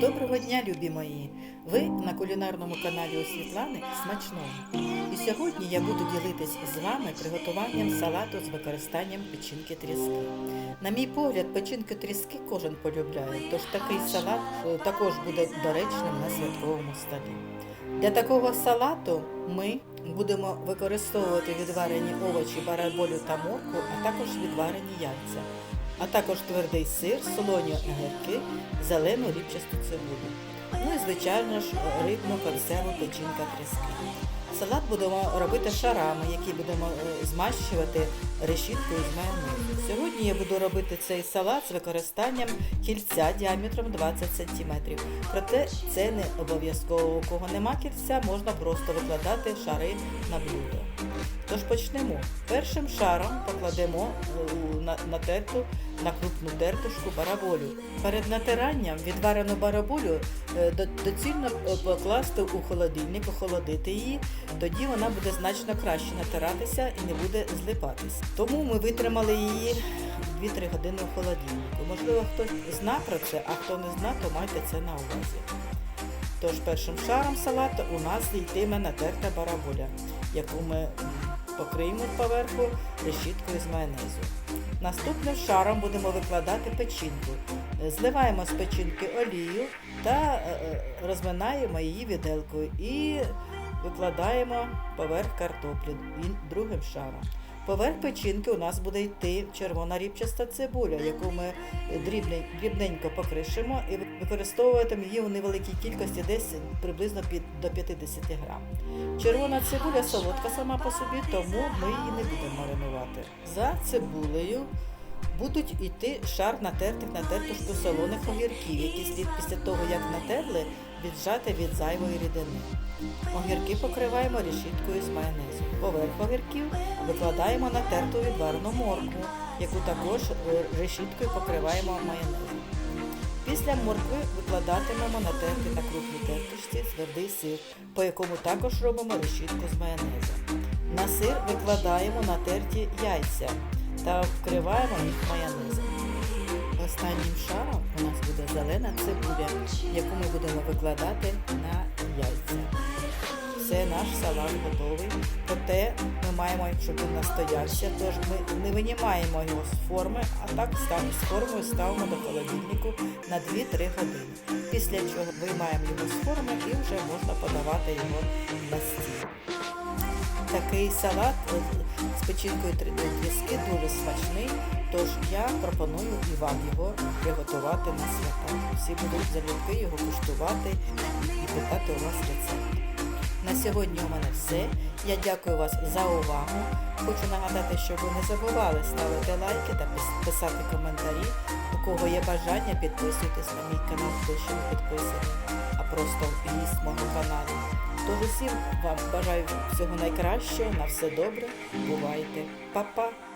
Доброго дня, любі мої! Ви на кулінарному каналі у Світлани Смачного. І сьогодні я буду ділитись з вами приготуванням салату з використанням печінки тріски. На мій погляд, печінки тріски кожен полюбляє, тож такий салат е, також буде доречним на святковому столі. Для такого салату ми будемо використовувати відварені овочі, бараболю та морку, а також відварені яйця, а також твердий сир, солоні огірки, зелену рібчасту цибулю. Ну і звичайно ж рибну консерву печінка тріски. Салат будемо робити шарами, які будемо е, змащувати решіткою з майонезу. Сьогодні я буду робити цей салат з використанням кільця діаметром 20 см. Проте це не обов'язково. У кого нема кільця, можна просто викладати шари на блюдо. Тож почнемо. Першим шаром покладемо е, на- натерту на крупну тертушку бараболю. Перед натиранням відварену бараболю е, доцільно е, покласти у холодильник, охолодити її, тоді вона буде значно краще натиратися і не буде злипатись. Тому ми витримали її 2-3 години в холодильнику. Можливо, хтось зна про це, а хто не зна, то майте це на увазі. Тож першим шаром салату у нас йтиме натерта бараболя, яку ми покриємо поверху решіткою з майонезу. Наступним шаром будемо викладати печінку. Е, Зливаємо з печінки олію та е, е, розминаємо її віделкою і викладаємо поверх картоплі другим шаром. Поверх печінки у нас буде йти червона рібчаста цибуля, яку ми дрібне- дрібненько покришимо і використовуватимемо її у невеликій кількості, десь приблизно під, до 50 грам. Червона цибуля солодка сама по собі, тому ми її не будемо маринувати. За цибулею будуть йти шар натертих на тертушку солоних огірків, які слід після того, як натерли, віджати від зайвої рідини. Огірки покриваємо решіткою з майонезу. Поверх огірків викладаємо натерту відварену моркву, яку також е, решіткою покриваємо майонезом. Після моркви викладатимемо натертий на крупній тертушці твердий сир, по якому також робимо решітку з майонезом. На сир викладаємо натерті яйця та вкриваємо їх майонезом. Останнім шаром у нас буде зелена цибуля, яку ми будемо викладати на яйця. Все, наш салат готовий. Проте ми маємо, щоб він настоявся, тож ми не винімаємо його з форми, а так з формою ставимо до холодильнику на 2-3 години. Після чого виймаємо його з форми і вже можна подавати його на стіл. Такий салат з печінкою тріски дуже смачний, тож я пропоную і вам його приготувати на свята. Всі будуть залюбки його куштувати і питати у вас рецепт. На сьогодні у мене все. Я дякую вас за увагу. Хочу нагадати, щоб ви не забували ставити лайки та писати коментарі. У кого є бажання, підписуйтесь на мій канал, хто ще не підписаний, а просто гість мого каналу. Тож усім вам бажаю всього найкращого, на все добре. Бувайте. Па-па!